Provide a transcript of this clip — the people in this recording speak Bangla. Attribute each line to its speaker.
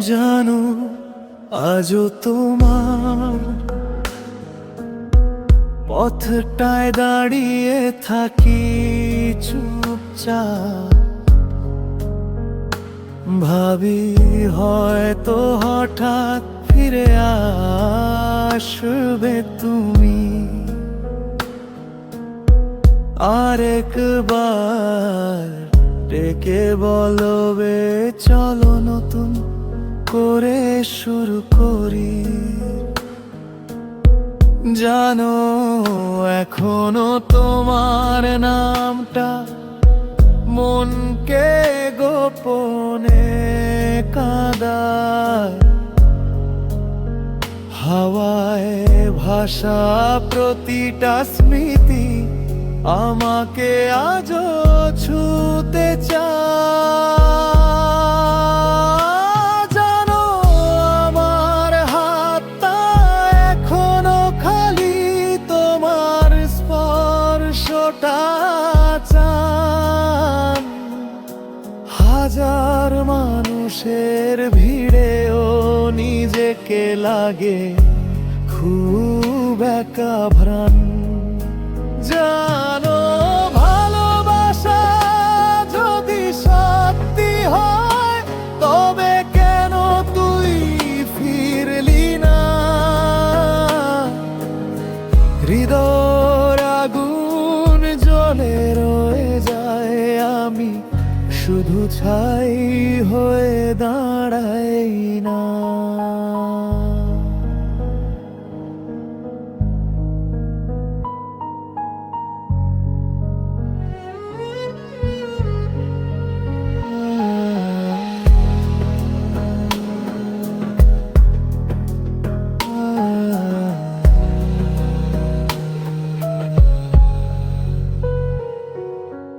Speaker 1: জানো, আজও তোমার পথটায় দাঁড়িয়ে থাকি চুপচাপ। ভাবি হয়তো হঠাৎ ফিরে আসবে তুমি। আরেকবার ডেকে বলবে চলো নতুন করে শুরু করি। জানো, এখনও তোমার নামটা মনকে গোপনে কাদায়। হাওয়ায় ভাষা প্রতিটা স্মৃতি আমাকে আজও ছুতে চায়। চান হাজার মানুষের ভিড়েও নিজেকে লাগে খুব একা ভ্রান শুধু ছাই হয়ে দাঁড়াই না।